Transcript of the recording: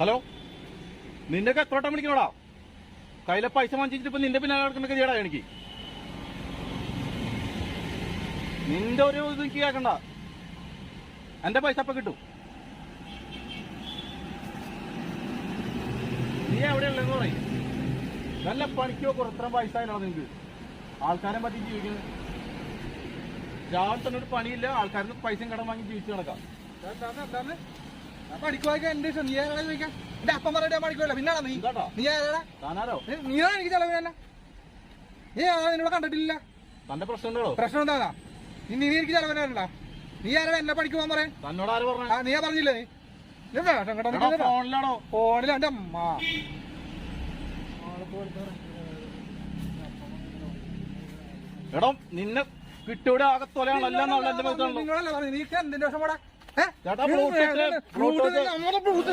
Hello? നിന്റെ ഒക്കെ എത്രോട്ടം വിളിക്കണോടാ? കയ്യിലെ പൈസ വാങ്ങിച്ചിട്ട് ഇപ്പൊ നിന്റെ പിന്നെ നടക്കുന്ന ചെയ്യടാ എനിക്ക്. നിന്റെ ഒരു ഇത് എനിക്ക് കേക്കണ്ട. എന്റെ പൈസ അപ്പൊ കിട്ടും. നീ എവിടെയുള്ളതെന്ന് പറയും. നല്ല പണിക്കോ കുറത്ര പൈസ ആയിട്ടാ നിങ്ങക്ക്? ആൾക്കാരെ പറ്റി ജീവിക്കുന്നത്. രാവിലെ തന്നെ ഒരു പണിയില്ല. ആൾക്കാരിൽ പൈസയും കടം വാങ്ങി ജീവിച്ചു പഠിക്കുവാൻ എന്റെ അപ്പം പറയട്ടെ പഠിക്കുമല്ലോ പിന്നാണ് നീ. എന്താട്ടാ? നീ ആരാടാ? താനാരോ? നീയാണ് എനിക്ക് ചെലവ് തന്നെ. നീ ആ നിന്നോട് കണ്ടിട്ടില്ല. തന്റെ പ്രശ്നം ഉണ്ടോ പ്രശ്നം എന്താ? നീ നീ എനിക്ക് ചെലവ് തന്നെയാണല്ലോ നീ ആരാ എന്നെ പഠിക്കുവാൻ പറയാൻ? തന്നോട് ആര് പറഞ്ഞു? ആ നീ പറഞ്ഞില്ലേ നീ? നീ വേഷം കേട്ടോ എടാ, ഫോണിലാണോ ഫോണിൽ എന്റെ അമ്മ. എടോ നിന്നെ കിട്ടിയുടെ ആകെ തൊലയാണ് എല്ലാം അവളെ നിങ്ങളല്ലേ പറഞ്ഞു നീക്ക് എന്തിന്റെ ਹੈ? ਫਰੂਟ ਦੇ ਨਾਮ ਵਾਲਾ ਫਰੂਟ